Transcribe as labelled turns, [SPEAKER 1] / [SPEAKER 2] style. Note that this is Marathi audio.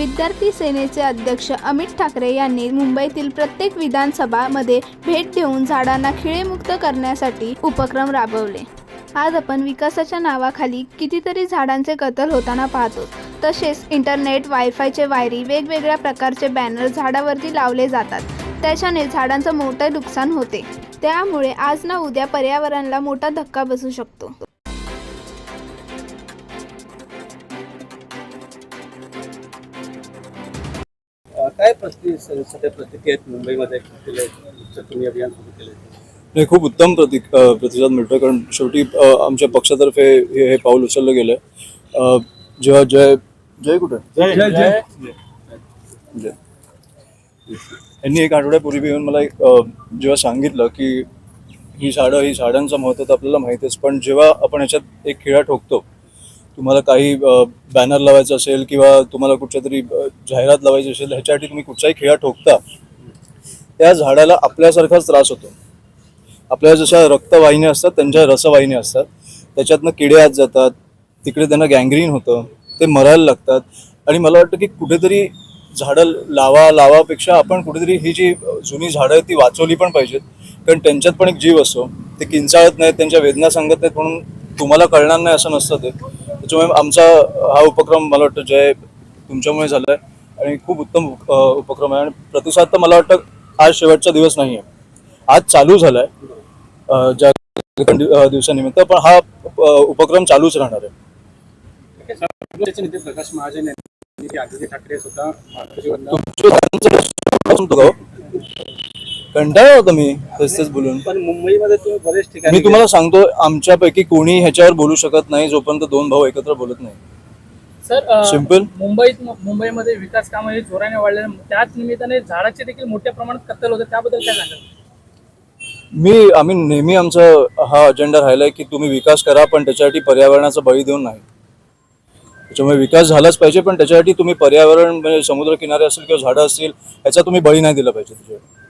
[SPEAKER 1] विद्यार्थी सेनेचे अध्यक्ष अमित ठाकरे यांनी मुंबईतील प्रत्येक विधानसभामध्ये भेट देऊन झाडांना खिळेमुक्त करण्यासाठी उपक्रम राबवले. आज आपण विकासाच्या नावाखाली कितीतरी झाडांचे कत्ल होताना पाहतो. तसेच इंटरनेट वायफायचे वायरी वेगवेगळ्या प्रकारचे बॅनर झाडावरती लावले जातात. त्याच्याने झाडांचं मोठं नुकसान होते. त्यामुळे आज ना उद्या पर्यावरणाला मोठा धक्का बसू शकतो.
[SPEAKER 2] काय प्रति सध्या प्रतिक्रिया आहेत मुंबईमध्ये? तुम्ही अभियान सुरू केले
[SPEAKER 3] नाही खूप उत्तम प्रतिक प्रतिसाद मिळतो कारण शेवटी आमच्या पक्षातर्फे हे हे पाऊल उचललं गेलं अ, जेव्हा जय जय कुठे?
[SPEAKER 2] जय जय
[SPEAKER 3] जय. यांनी एक आठवड्यापूर्वी येऊन मला एक जेव्हा सांगितलं की ही झाडं ही झाडांचं महत्त्व तर आपल्याला माहितीच पण जेव्हा आपण ह्याच्यात एक खिळा ठोकतो तुम्हाला काही बॅनर लावायचं असेल किंवा तुम्हाला कुठच्या तरी जाहिरात लावायची असेल ह्याच्यासाठी तुम्ही कुठचाही खिळा ठोकता. त्या झाडाला आपल्यासारखाच त्रास होतो. आपल्या जशा रक्तवाहिन्या असतात त्यांच्या रसवाहिन्या असतात. त्याच्यातनं किडे आत जातात तिकडे त्यांना गँग्रीन होतं ते मरायला लागतात. आणि मला वाटतं की कुठेतरी झाडं लावा लावापेक्षा आपण कुठेतरी ही जी जुनी झाडं आहेत ती वाचवली पण पाहिजेत. कारण त्यांच्यात पण एक जीव असतो. ते किंचाळत नाहीत त्यांच्या वेदना सांगत नाहीत म्हणून तुम्हाला कळणार नाही असं नसतं ते. त्याच्यामुळे आमचा हा उपक्रम मला वाटतं जय तुमच्यामुळे झाला आहे आणि खूप उत्तम उपक्रम आहे. आणि प्रतिसाद तर मला वाटतं आज शेवटचा दिवस नाही आहे. आज चालू झाला आहे ज्या दिवसानिमित्त पण हा उपक्रम चालूच राहणार आहे.
[SPEAKER 2] प्रकाश महाजन यांनी आदित्य ठाकरे स्वतः
[SPEAKER 3] कंटाळा होता मी तेच बोलून.
[SPEAKER 2] पण मुंबईमध्ये तुम्ही बरेच ठिकाणी
[SPEAKER 3] मी तुम्हाला सांगतो आमच्यापैकी कोणी ह्याच्यावर बोलू शकत नाही जोपर्यंत दोन भाऊ एकत्र बोलत नाही.
[SPEAKER 4] Sir
[SPEAKER 3] Simple.
[SPEAKER 4] मुंबईत मुंबईमध्ये विकास कामं हे जोराने वाढले त्याच निमित्ताने झाडाचे देखील मोठ्या प्रमाणात कत्तल होते त्याबद्दल काय सांगाल?
[SPEAKER 3] मी आम्ही नेहमी आमचा हा अजेंडा राहिलाय की तुम्ही विकास करा पण त्याच्यासाठी पर्यावरणाचा बळी देऊन नाही. त्याच्यामुळे विकास झालाच पाहिजे पण त्याच्यासाठी तुम्ही पर्यावरण म्हणजे समुद्र किनारे असेल किंवा झाडं असतील ह्याचा तुम्ही बळी नाही दिला पाहिजे त्याच्यावर.